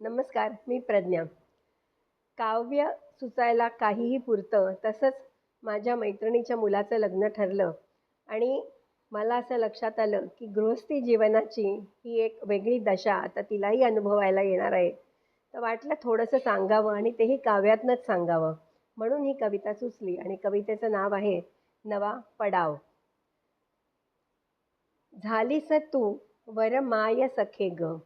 नमस्कार मी प्रज्ञा. काव्य सुचायला काहीही पुरतं तसंच माझ्या मैत्रिणीच्या मुलाचं लग्न ठरलं आणि मला असं लक्षात आलं की गृहस्थी जीवनाची ही एक वेगळी दशा आता तिलाही अनुभवायला येणार आहे. तर वाटलं थोडंसं सांगावं आणि तेही काव्यातनंच सांगावं. म्हणून ही कविता सुचली आणि कवितेचं नाव आहे नवा पडाव. झालीस तू वर माय सखे ग.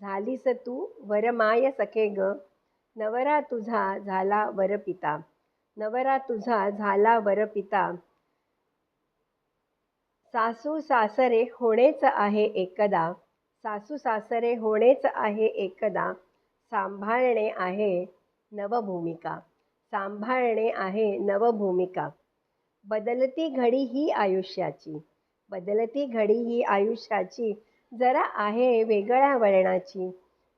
झालीस तू वरमाय सखे ग. नवरा तुझा झाला वरपिता नवरा तुझा झाला वरपिता सासू सासरे होणेच आहे एकदा. सासू सासरे होणेच आहे एकदा. सांभाळणे आहे नवभूमिका. सांभाळणे आहे नवभूमिका. बदलती घडी ही आयुष्याची. बदलती घडी ही आयुष्याची. जरा आहे वेगळ्या वळणाची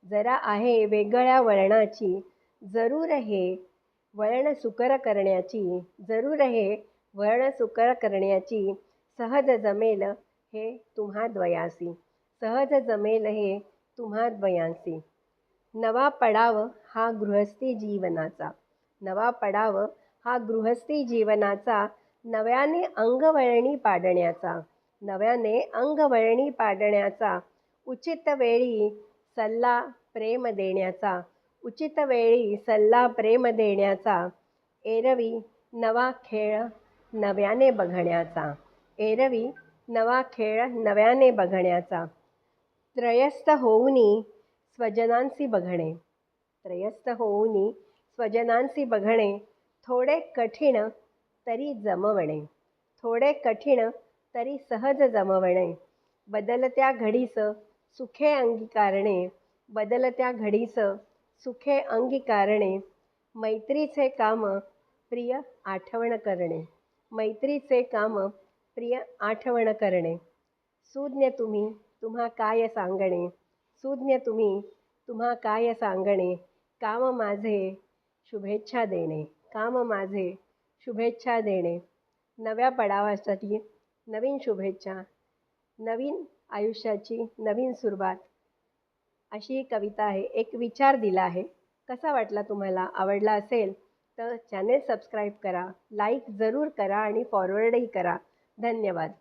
जरा आहे वेगळ्या वळणाची जरूर हे वळण सुकर करण्याची जरूर हे वळण सुकर करण्याची सहज जमेल हे तुम्हा द्वयासी सहज जमेल हे तुम्हा द्वयांसी. नवा पडाव हा गृहस्थी जीवनाचा नवा पडाव हा गृहस्थी जीवनाचा नव्याने अंगवळणी पाडण्याचा नव्याने अंगवळणी पाडण्याचा उचित वेळी सल्ला प्रेम देण्याचा उचित वेळी सल्ला प्रेम देण्याचा एरवी नवा खेळ नव्याने बघण्याचा एरवी नवा खेळ नव्याने बघण्याचा त्रयस्थ होऊनी स्वजनांसी बघणे त्रयस्थ होऊनी स्वजनांसी बघणे थोडे कठीण तरी जमवणे थोडे कठीण तरी सहज जमवणे. बदलत्या घडीस सुखे अंगीकारणे. बदलत्या घडीस सुखे अंगीकारणे. मैत्रीचे काम प्रिय आठवण करणे. मैत्रीचे काम प्रिय आठवण करणे. सुज्ञ तुम्ही तुम्हा काय सांगणे? सुज्ञ तुम्ही तुम्हा काय सांगणे? काम माझे शुभेच्छा देणे. काम माझे शुभेच्छा देणे. नव्या पडावासाठी नवीन शुभेच्छा नवीन आयुष्याची नवीन सुरुवात. अशी कविता आहे एक विचार दिला आहे. कसा वाटला तुम्हाला? आवडला असेल तर चॅनेल सबस्क्राईब करा लाईक जरूर करा आणि फॉरवर्डही करा. धन्यवाद.